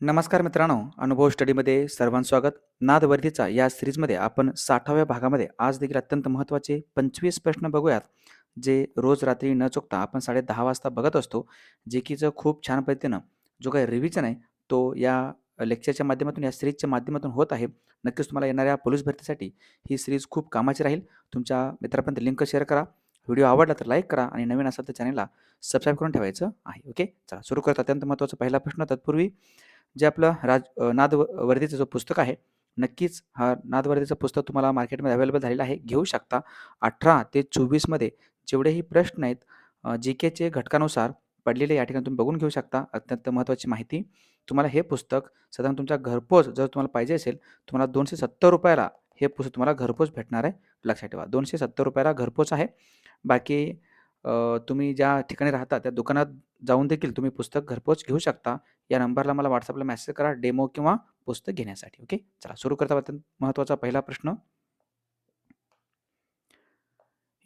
नमस्कार मित्रांनो, अनुभव स्टडीमध्ये सर्वांचं स्वागत. नादवर्धीचा या सिरीजमध्ये आपण 60व्या भागामध्ये आज देखील अत्यंत महत्त्वाचे 25 प्रश्न बघूयात, जे रोज रात्री न चुकता आपण 10:30 वाजता बघत असतो. जे की जो खूप छान पद्धतीनं जो काही रिव्हिजन आहे, तो या लेक्चरच्या माध्यमातून, या सिरीजच्या माध्यमातून होत आहे. नक्कीच तुम्हाला येणाऱ्या पोलीस भरतीसाठी ही सिरीज खूप कामाची राहील. तुमच्या मित्रांपर्यंत लिंक शेअर करा. व्हिडिओ आवडला तर लाईक करा आणि नवीन असाल तर चॅनलला सबस्क्राईब करून ठेवायचं आहे. ओके. चला सुरू करता अत्यंत महत्त्वाचा पहिला प्रश्न. तत्पूर्वी जे आपलं राज अ, नादवर्दीचं जो पुस्तक आहे, नक्कीच हा नादवर्दीचं पुस्तक तुम्हाला मार्केटमध्ये अवेलेबल झालेलं आहे. घेऊ शकता. 18 ते चोवीसमध्ये जेवढेही प्रश्न आहेत, जी-केचे घटकानुसार पडलेले या ठिकाणी तुम्ही बघून घेऊ शकता. अत्यंत महत्त्वाची माहिती. तुम्हाला हे पुस्तक साधारण तुमच्या घरपोच जर तुम्हाला पाहिजे असेल, तुम्हाला दोनशे सत्तर रुपयाला हे पुस्तक तुम्हाला घरपोच भेटणार आहे. लक्षात ठेवा. दोनशे सत्तर रुपयाला घरपोच आहे. बाकी अ, तुम्ही ज्या ठिकाणी राहता त्या दुकानात जाऊन देखील तुम्ही पुस्तक घरपोच घेऊ शकता. या नंबरला मला WhatsAppला मेसेज करा डेमो किंवा पुस्तक घेण्यासाठी. ओके. चला सुरू करता अत्यंत महत्त्वाचा पहिला प्रश्न.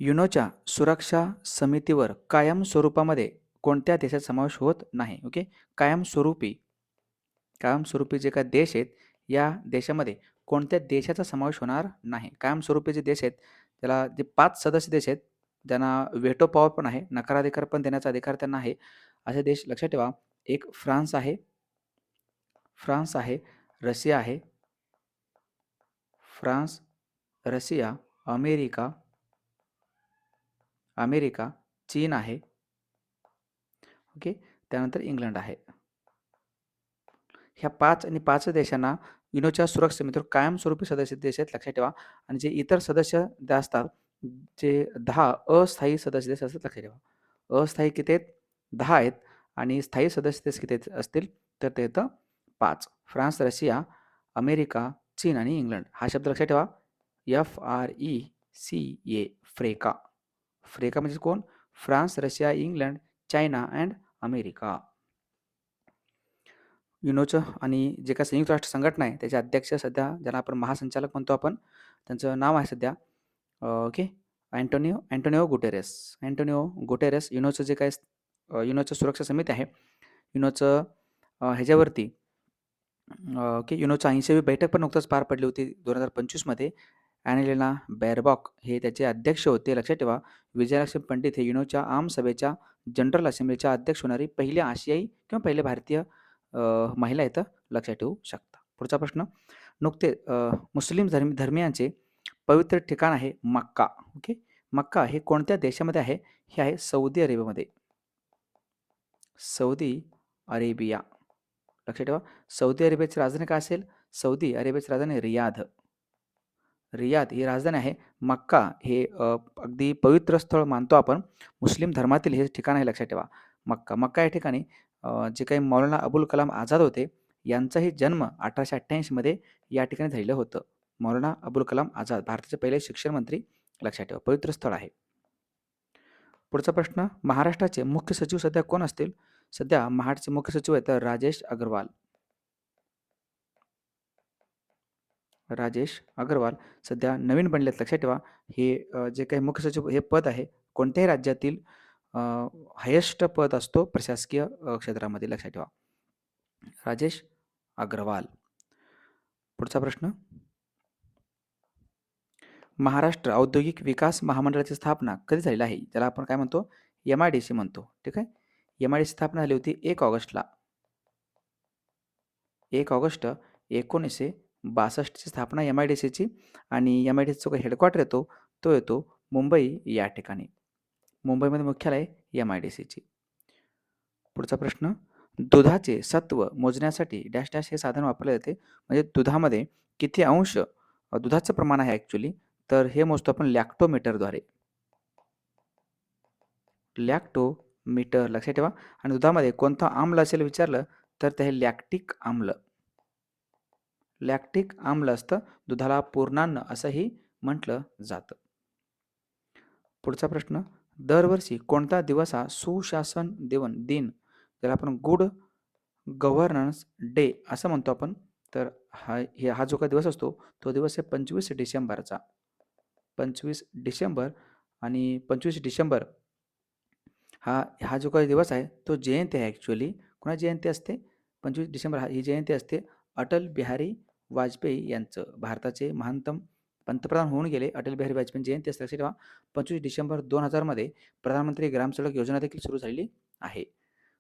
युनोच्या सुरक्षा समितीवर कायम स्वरूपामध्ये कोणत्या देशाचा समावेश होत नाही? ओके. कायमस्वरूपी कायमस्वरूपी जे काही देश आहेत, या देशामध्ये कोणत्या देशाचा समावेश होणार नाही. कायमस्वरूपी जे देश आहेत, त्याला जे 5 सदस्य देश आहेत, ज्यांना वेटो पॉवर पण आहे, नकाराधिकार पण देण्याचा अधिकार त्यांना आहे. असे देश लक्षात ठेवा. एक फ्रान्स आहे. फ्रान्स आहे, रशिया आहे. फ्रान्स, रशिया, अमेरिका अमेरिका, चीन आहे. ओके. त्यानंतर इंग्लंड आहे. ह्या पाच आणि पाच देशांना युनोच्या सुरक्षा कायमस्वरूपी सदस्य देश आहेत. लक्षात ठेवा. आणि जे इतर सदस्य असतात, जे 10 अस्थायी सदस्य देश असतात. लक्षात ठेवा. अस्थायी किती आहेत? 10 आहेत आणि स्थायी सदस्य देश किती असतील? तर ते येतं 5. फ्रान्स, रशिया, अमेरिका, चीन आणि इंग्लंड. हा शब्द लक्षात ठेवा. एफ-आर-ई-सी-ए फ्रेका. फ्रेका म्हणजे कोण? France, Russia, England, China and America. युनोचं आणि जे काही संयुक्त राष्ट्र संघटना आहे, त्याचे अध्यक्ष सध्या ज्यांना आपण महासंचालक म्हणतो आपण, त्यांचं नाव आहे सध्या okay. Antonio Antonio Guterres. Antonio Guterres युनोचं जे काय युनोचं सुरक्षा समिती आहे, युनोचं ह्याच्यावरती ओके. युनोचं 80वी बैठक पण नुकतंच पार पडली होती 2025 मध्ये. ॲनालिना बेअरबॉक हे त्याचे अध्यक्ष होते. लक्षात ठेवा. विजयलक्ष्मी पंडित हे युनोच्या आमसभेच्या जनरल असेंब्लीच्या अध्यक्ष होणारी पहिली आशियाई किंवा पहिले भारतीय महिला इथं लक्षात ठेवू शकता. पुढचा प्रश्न. नुकते मुस्लिम धर्म धर्मियांचे पवित्र ठिकाण आहे मक्का. ओके. मक्का हे कोणत्या देशामध्ये आहे? हे आहे सौदी अरेबियामध्ये. Saudi Arabia. लक्षात ठेवा. सौदी अरेबियाची राजधानी काय असेल? सौदी अरेबियाची राजधानी रियाध. रियाध ही राजधानी आहे. मक्का हे अगदी पवित्र स्थळ मानतो आपण. मुस्लिम धर्मातील हे ठिकाण आहे लक्षात ठेवा. मक्का. मक्का या ठिकाणी जे काही मौलाना अबुल कलाम आझाद होते, यांचाही जन्म अठराशे अठ्ठ्याऐंशीमध्ये या ठिकाणी झालेलं होतं. मौलाना अबुल कलाम आझाद भारताचे पहिले शिक्षण मंत्री. लक्षात ठेवा. पवित्र स्थळ आहे. पुढचा प्रश्न. महाराष्ट्राचे मुख्य सचिव सध्या कोण असतील? सध्या महाडचे मुख्य सचिव आहेत राजेश अग्रवाल. राजेश अग्रवाल सध्या नवीन बनलेत. लक्षात ठेवा. हे जे काही मुख्य सचिव हे पद आहे, कोणत्याही राज्यातील हायेस्ट पद असतो प्रशासकीय क्षेत्रामध्ये. लक्षात ठेवा. राजेश अग्रवाल. पुढचा प्रश्न. महाराष्ट्र औद्योगिक विकास महामंडळाची स्थापना कधी झालेली आहे? त्याला आपण काय म्हणतो? एम-आय-डी-सी म्हणतो. ठीक आहे. एम-आय-डी-सी स्थापना झाली होती एक ऑगस्टला. एक ऑगस्ट एकोणीसशे बासष्टची स्थापना एम-आय-डी-सीची आणि एम-आय-डी-सीचा जो हेडक्वार्टर येतो, तो येतो मुंबई या ठिकाणी. मुंबईमध्ये मुख्यालय एम-आय-डी-सीची. पुढचा प्रश्न. दुधाचे सत्व मोजण्यासाठी डॅश डॅश हे साधन वापरले जाते. म्हणजे दुधामध्ये किती अंश दुधाचं प्रमाण आहे ॲक्च्युली तर हे मोजतो आपण लॅक्टोमीटरद्वारे. लॅक्टोमीटर लक्षात ठेवा. आणि दुधामध्ये कोणतं आम्ल असेल विचारलं, तर ते हे लॅक्टिक आम्ल. लॅक्टिक आम्ल असतं. दुधाला पूर्णान्न असंही म्हटलं जातं. पुढचा प्रश्न. दरवर्षी कोणता दिवस हा सुशासन दिवन दिन, ज्याला आपण गुड गव्हर्नन्स डे असं म्हणतो आपण. तर हा हे हा जो काही दिवस असतो, तो दिवस आहे 25 डिसेंबरचा. 25 डिसेंबर आणि 25 डिसेंबर हा हा जो काही दिवस आहे, तो जयंती आहे ॲक्च्युली कुणा जयंती असते? पंचवीस डिसेंबर हा ही जयंती असते अटल बिहारी वाजपेयी यांचं. भारताचे महानतम पंतप्रधान होऊन गेले अटल बिहारी वाजपेयी जयंती असते. तेव्हा पंचवीस डिसेंबर दोन हजारमध्ये प्रधानमंत्री ग्राम सडक योजना देखील सुरू झालेली आहे.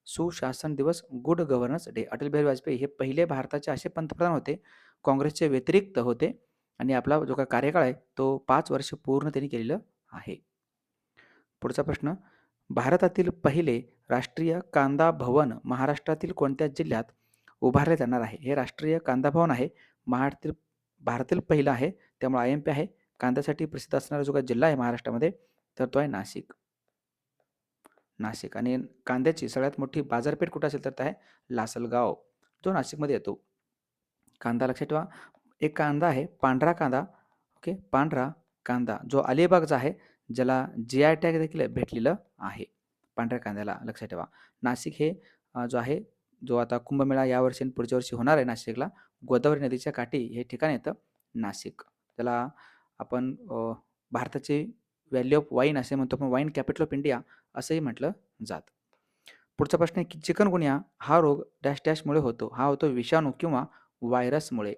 सुशासन दिवस good governance day Atal Bihari Vajpayee हे पहिले भारताचे असे पंतप्रधान होते. काँग्रेसचे व्यतिरिक्त होते. आणि आपला जो का कार्यकाळ आहे तो पाच वर्ष पूर्ण त्यांनी केलेलं आहे. पुढचा प्रश्न भारतातील पहिले राष्ट्रीय कांदा भवन महाराष्ट्रातील कोणत्या जिल्ह्यात उभारले जाणार आहे? हे राष्ट्रीय कांदा भवन आहे महाराष्ट्रातील भारतातील पहिलं आहे त्यामुळे आय एम पी आहे कांद्यासाठी प्रसिद्ध असणारा जो काही जिल्हा आहे महाराष्ट्रामध्ये तर तो आहे नाशिक. नाशिक आणि कांद्याची सगळ्यात मोठी बाजारपेठ कुठं असेल तर ते आहे लासलगाव. जो नाशिकमध्ये येतो. कांदा लक्षात ठेवा एक कांदा आहे पांढरा कांदा ओके पांढरा कांदा जो अलिबागचा आहे ज्याला जी आय टॅग देखील भेटलेलं आहे. पांढऱ्या कांद्याला लक्षात ठेवा. नाशिक हे जो आहे जो आता कुंभमेळा यावर्षी आणि पुढच्या वर्षी होणार आहे नाशिकला गोदावरी नदीच्या काठी हे ठिकाण येतं नाशिक. त्याला आपण भारताचे व्हॅल्यू ऑफ वाईन असे म्हणतो पण वाईन कॅपिटल ऑफ इंडिया असंही म्हटलं जातं. पुढचा प्रश्न आहे की चिकनगुन्या हा रोग डॅश डॅशमुळे होतो. हा होतो विषाणू किंवा व्हायरसमुळे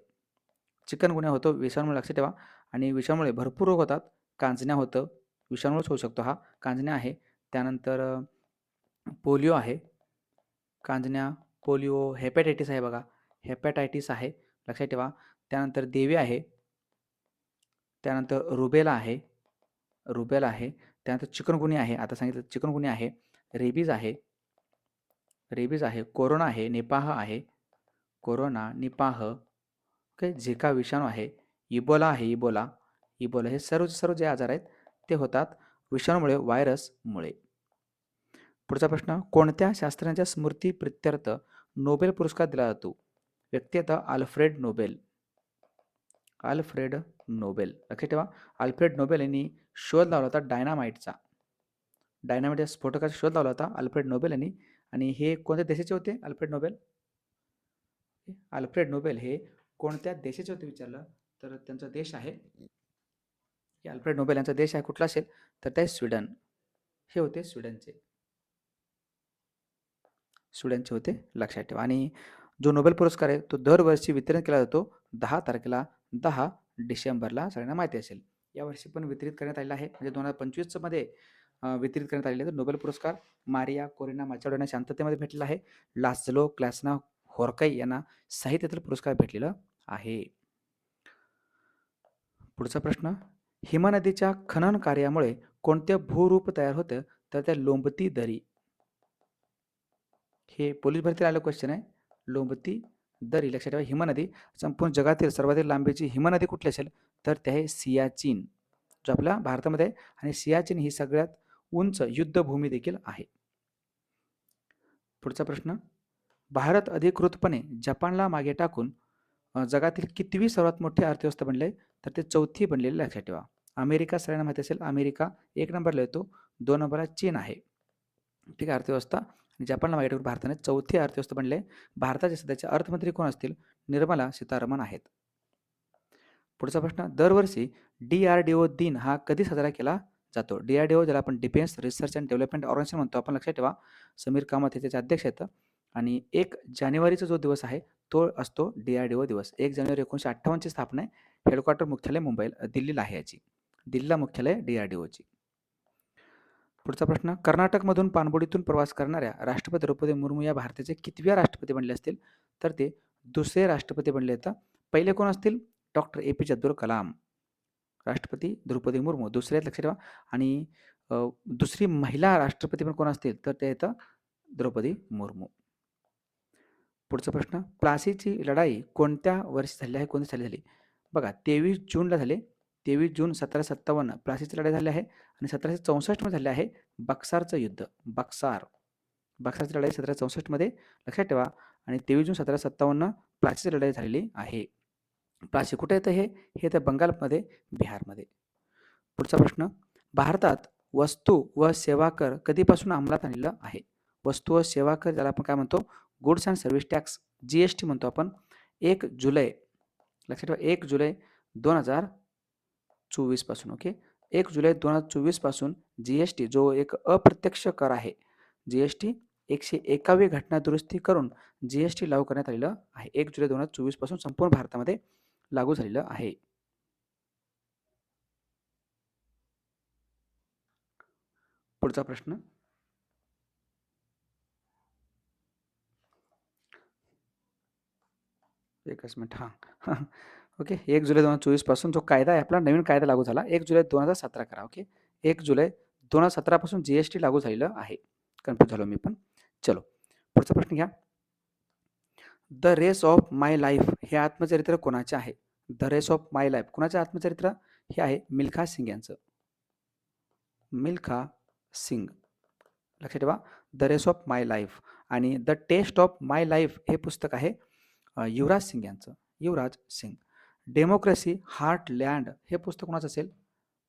चिकनगुन्या होतो विषाणूमुळे लक्षात ठेवा. आणि विषाणूमुळे भरपूर रोग होतात. कांजण्या होतं विषाणूच होऊ शकतो हा. कांजण्या आहे. त्यानंतर पोलिओ आहे. कांजण्या पोलिओ हेपॅटायटिस आहे बघा. हेपॅटायटिस आहे. लक्षात ठेवा. त्यानंतर देवी आहे. त्यानंतर रुबेला आहे. रुबेला आहे. त्यानंतर चिकनगुन्या आहे. आता सांगितलं चिकनगुन्या आहे. रेबीज आहे. रेबीज आहे. कोरोना आहे. निपाह आहे. Corona Nipah. ओके? झिका विषाणू आहे इबोला आहे इबोला. इबोला हे सर्व सर्व जे आजार आहेत ते होतात विषाणूमुळे व्हायरसमुळे. पुढचा प्रश्न कोणत्या शास्त्रज्ञाच्या स्मृती प्रित्यर्थ नोबेल पुरस्कार दिला जातो? व्यक्ती आता नोबेल. Alfred Nobel. लक्षात ठेवा अल्फ्रेड नोबेल यांनी शोध लावला होता डायनामाइटचा. डायनामाइट या स्फोटकाचा शोध लावला होता अल्फ्रेड नोबेल यांनी. आणि हे कोणत्या देशाचे होते अल्फ्रेड नोबेल? अल्फ्रेड नोबेल हे कोणत्या देशाचे होते विचारलं? तर त्यांचा देश आहे. अल्फ्रेड नोबेल यांचा देश आहे कुठला असेल? तर ते स्वीडन. हे होते स्वीडनचे. स्वीडनचे होते लक्षात ठेवा. आणि जो नोबेल पुरस्कार आहे तो दरवर्षी वितरण केला जातो दहा तारखेला दहा डिसेंबरला. सगळ्यांना माहिती असेल. यावर्षी पण वितरित करण्यात आलेला आहे. म्हणजे दोन हजार पंचवीसमध्ये वितरित करण्यात आलेले तर नोबेल पुरस्कार. मारिया कोरिना माचाडोना शांततेमध्ये भेटलेला आहे. लासलो क्लासना होरकाई यांना साहित्यातील पुरस्कार भेटलेला. आहे. पुढचा प्रश्न हिमा नदीच्या खनन कार्यामुळे कोणते भूरूप तयार होतं? तर त्या लोंबती दरी. हे पोलीस भरतीला आलं क्वेश्चन आहे. लोंबती दरी लक्षात ठेवा हिमा नदी. संपूर्ण जगातील सर्वाधिक लांबीची हिमा नदी कुठली असेल? तर ते आहे सियाचीन जो आपल्या भारतामध्ये आहे. आणि सियाचीन ही सगळ्यात उंच युद्धभूमी देखील आहे. पुढचा प्रश्न भारत अधिकृतपणे जपानला मागे टाकून अ, जगातील कितवी सर्वात मोठी अर्थव्यवस्था बनले तर ते चौथी बनलेली लक्षात ठेवा. अमेरिका सगळ्यांना माहिती असेल अमेरिका एक नंबरला येतो दोन नंबरला चीन आहे. ठीक आहे अर्थव्यवस्था जपानला मागे टाकून भारताने चौथी अर्थव्यवस्था बनले भारताचे सध्याचे अर्थमंत्री कोण असतील? निर्मला सीतारामन आहेत. पुढचा प्रश्न दरवर्षी डी आर डी ओ दिन हा कधी साजरा केला जातो? डी आर डी ओ ज्याला आपण defence research and development organisation म्हणतो आपण लक्षात ठेवा. समीर कामत हे त्याचे अध्यक्ष आहेत. आणि एक जानेवारीचा जो दिवस आहे तो असतो डी आर डी ओ दिवस. एक जानेवारी एकोणीसशे अठ्ठावन्नची स्थापना आहे. हेडक्वार्टर मुख्यालय मुंबईला दिल्लीला आहे याची. दिल्लीला मुख्यालय डी आर डी ओची पुढचा प्रश्न कर्नाटकमधून पाणबुडीतून प्रवास करणाऱ्या राष्ट्रपती द्रौपदी मुर्मू या भारताचे कितव्या राष्ट्रपती बनले असतील? तर ते दुसरे राष्ट्रपती बनले आहेत पहिले कोण असतील? डॉक्टर ए पी जे अब्दुल कलाम. राष्ट्रपती द्रौपदी मुर्मू दुसरे आहेत, लक्षात ठेवा. आणि दुसरी महिला राष्ट्रपती पण कोण असतील? तर ते येतं द्रौपदी मुर्मू. पुढचा प्रश्न प्लासीची लढाई कोणत्या वर्षी झाली आहे कोणती साली झाली? बघा तेवीस जूनला झाले. तेवीस जून सतराशे सत्तावन्न प्लासीची लढाई झाली आहे आणि सतराशे चौसष्टमध्ये झाले आहे बक्सारचं युद्ध. बक्सार. बक्सारची लढाई सतराशे चौसष्टमध्ये. लक्षात ठेवा. आणि तेवीस जून सतराशे सत्तावन्न प्लासीची लढाई झालेली आहे. प्लासी कुठे येतं हे? हे तर बंगालमध्ये बिहारमध्ये. पुढचा प्रश्न भारतात वस्तू व सेवा कर कधीपासून अंमलात आणलेलं आहे? वस्तू व सेवा कर ज्याला आपण काय म्हणतो? Goods and service tax G S T म्हणतो आपण. एक जुलै लक्षात ठेवा एक जुलै दोन हजार चोवीसपासून ओके एक जुलै दोन हजार चोवीसपासून जी एस टी जो एक अप्रत्यक्ष कर आहे जी एस टी एकशे एकावी घटना दुरुस्ती करून जी एस टी लागू करण्यात आलेलं आहे. एक जुलै दोन हजार चोवीसपासून संपूर्ण भारतामध्ये लागू झालेलं आहे. पुढचा प्रश्न. एकच मिनिट हां. ओके एक जुलै दोन हजार चोवीसपासून जो कायदा आहे आपला नवीन कायदा लागू झाला. एक जुलै दोन हजार सतरा करा ओके. एक जुलै दोन हजार सतरापासून जी एस टी लागू झालेलं आहे. कन्फ्यूज झालो मी पण. चलो पुढचा प्रश्न घ्या. The race of my life हे आत्मचरित्र कोणाचे आहे? The race of my life कोणाचे आत्मचरित्र? हे आहे मिल्खा सिंग यांचं. मिल्खा सिंग. लक्षात ठेवा. The race of my life आणि the test of my life हे पुस्तक आहे. युवराज सिंग यांचं. Yuvraj Singh. Democracy heartland हे पुस्तक कोणाचं असेल?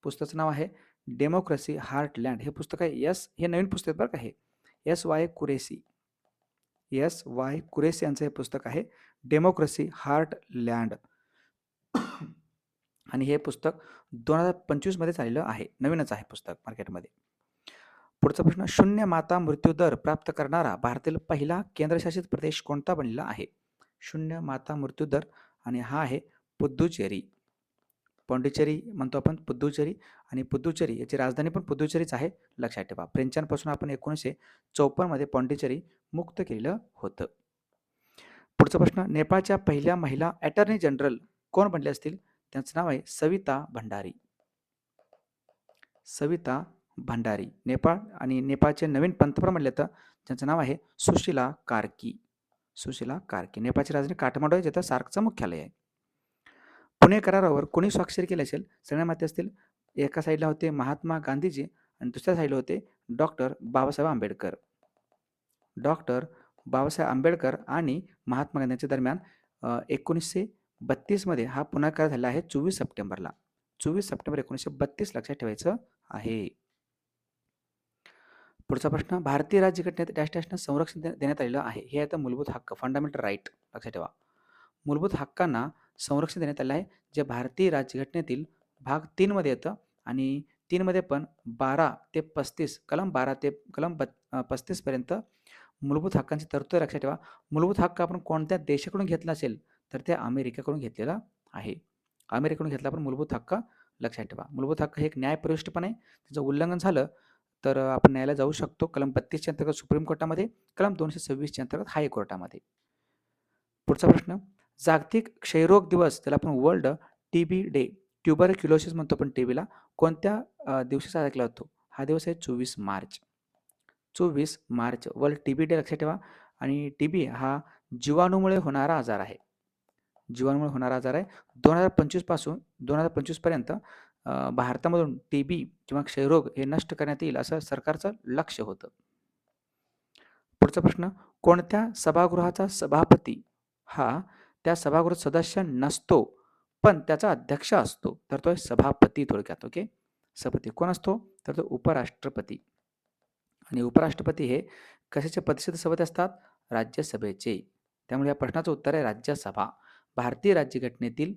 पुस्तकाचं नाव आहे डेमोक्रेसी हार्ट लँड हे पुस्तक आहे यस हे नवीन पुस्तक बरं का हे. S Y Quraishi. S Y Quraishi यांचं हे पुस्तक आहे डेमोक्रेसी हार्ट लँड आणि हे पुस्तक दोन हजार पंचवीसमध्ये आलेलं आहे. नवीनच आहे पुस्तक मार्केटमध्ये. पुढचा प्रश्न शून्य माता मृत्यू दर प्राप्त करणारा भारतातील पहिला केंद्रशासित प्रदेश कोणता बनलेला आहे? शून्य माता मृत्यू दर आणि हा आहे पुद्दुचेरी पॉंडिचेरी म्हणतो आपण पुद्दुचेरी आणि पुद्दुचेरी याची राजधानी पण पुद्दुचेरीच आहे. लक्षात ठेवा. फ्रेंचांपासून आपण एकोणीसशे चौपन्नमध्ये पॉंडिचेरी मुक्त केलेलं होतं. पुढचा प्रश्न नेपाळच्या पहिल्या महिला अटर्नी जनरल कोण बनले असतील? त्यांचं नाव आहे सविता भंडारी. सविता भंडारी. नेपाळ आणि नेपाळचे नवीन पंतप्रधान म्हणले तर त्यांचं नाव आहे सुशीला कार्की. सुशीला कार्की नेपाळची राजधानी काठमांडू आहे जिथं सार्कचं मुख्यालय आहे. पुणे करारावर कोणी स्वाक्षरी केली असेल? सगळ्या माहिती असतील एका साईडला होते महात्मा गांधीजी आणि दुसऱ्या साईडला होते डॉक्टर बाबासाहेब आंबेडकर. डॉक्टर बाबासाहेब आंबेडकर आणि महात्मा गांधींच्या दरम्यान एकोणीसशे बत्तीसमध्ये हा पुन्हा करार झाला आहे चोवीस सप्टेंबरला. चोवीस सप्टेंबर एकोणीसशे बत्तीस लक्षात ठेवायचं आहे. पुढचा प्रश्न भारतीय राज्यघटनेत डॅश डॅशनं संरक्षण देण्यात आलेलं आहे. हे आता मूलभूत हक्क फंडामेंटल राईट लक्षात ठेवा. मूलभूत हक्कांना संरक्षण देण्यात आलं आहे जे भारतीय राज्यघटनेतील भाग तीनमध्ये येतं आणि तीनमध्ये पण बारा ते पस्तीस कलम बारा ते कलम बत पस्तीसपर्यंत मूलभूत हक्कांची तरतूद लक्षात ठेवा. मूलभूत हक्क आपण कोणत्या देशाकडून घेतला असेल तर ते अमेरिकेकडून घेतलेला आहे. अमेरिकेकडून घेतला पण मूलभूत हक्क लक्षात ठेवा. मूलभूत हक्क हे एक न्यायप्रविष्ट पण आहे. त्याचं उल्लंघन झालं तर आपण न्यायालयात जाऊ शकतो. कलम बत्तीसच्या अंतर्गत सुप्रीम कोर्टामध्ये कलम दोनशे सव्वीसच्या अंतर्गत हायकोर्टामध्ये पुढचा प्रश्न जागतिक क्षयरोग दिवस त्याला आपण world T B day tuberculosis म्हणतो आपण टी बीला कोणत्या दिवशी साजरा केला जातो? हा दिवस आहे चोवीस मार्च. चोवीस मार्च वर्ल्ड टी बी डे लक्षात ठेवा. आणि टी बी हा जीवाणूमुळे होणारा आजार आहे. जीवाणूमुळे होणारा आजार आहे. दोन हजार पंचवीसपासून दोन भारतामधून टी बी किंवा क्षयरोग हे नष्ट करण्यात येईल असं सरकारचं लक्ष होतं. पुढचा प्रश्न कोणत्या सभागृहाचा सभापती हा त्या सभागृहात सदस्य नसतो पण त्याचा अध्यक्ष असतो? तर तो सभापती थोडक्यात ओके? सभापती कोण असतो? तर तो उपराष्ट्रपती. आणि उपराष्ट्रपती हे कशाचे प्रतिष्ठित सभेत असतात? राज्यसभेचे. त्यामुळे या प्रश्नाचं उत्तर आहे राज्यसभा. भारतीय राज्यघटनेतील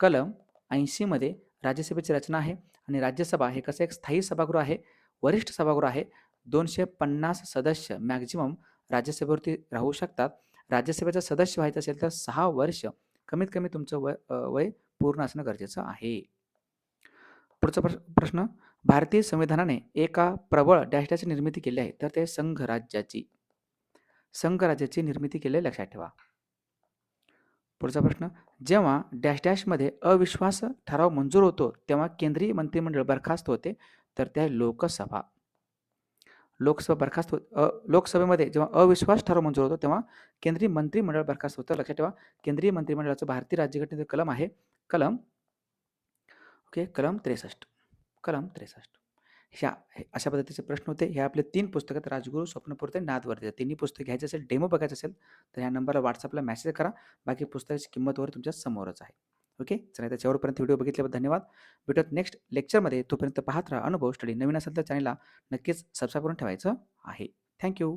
कलम ऐंशीमध्ये राज्यसभेची रचना आहे आणि राज्यसभा हे कसं एक स्थायी सभागृह आहे वरिष्ठ सभागृह आहे. दोनशे पन्नास सदस्य मॅक्झिमम राज्यसभेवरती राहू शकतात. राज्यसभेचा सदस्य व्हायचं असेल तर सहा वर्ष कमीत कमी तुमचं वय वय पूर्ण असणं गरजेचं आहे. पुढचा प्रश्न भारतीय संविधानाने एका प्रबळ डॅशची निर्मिती केली आहे तर ते संघ राज्याची संघ राज्याची निर्मिती केली लक्षात ठेवा. पुढचा प्रश्न जेव्हा डॅश डॅशमध्ये अविश्वास ठराव मंजूर होतो तेव्हा केंद्रीय मंत्रिमंडळ बरखास्त होते तर त्या लोकसभा. लोकसभा बरखास्त होत लोकसभेमध्ये जेव्हा अविश्वास ठराव मंजूर होतो तेव्हा केंद्रीय मंत्रिमंडळ बरखास्त होतं. लक्षात ठेवा केंद्रीय मंत्रिमंडळाचं भारतीय राज्यघटनेचं कलम आहे कलम ओके कलम त्रेसष्ट कलम त्रेसष्ट. ह्या अशा पद्धतीचे प्रश्न होते. हे आपले तीन पुस्तकात राजगुरू स्वप्नपूर्ते नादवरती तिन्ही पुस्तक घ्यायचे असेल डेमो बघायचं असेल तर ह्या नंबरला व्हॉट्सअपला मेसेज करा. बाकी पुस्तकाची किंमत वगैरे तुमच्या समोरच आहे. ओके? चला त्याच्यावरपर्यंत व्हिडिओ बघितल्याबद्दल धन्यवाद. भेटत नेक्स्ट लेक्चरमध्ये तोपर्यंत पाहत राहा. अनुभव स्टडी नवीन असेल तर चॅनलला नक्कीच सबस्क्राईब करून ठेवायचं आहे. थँक्यू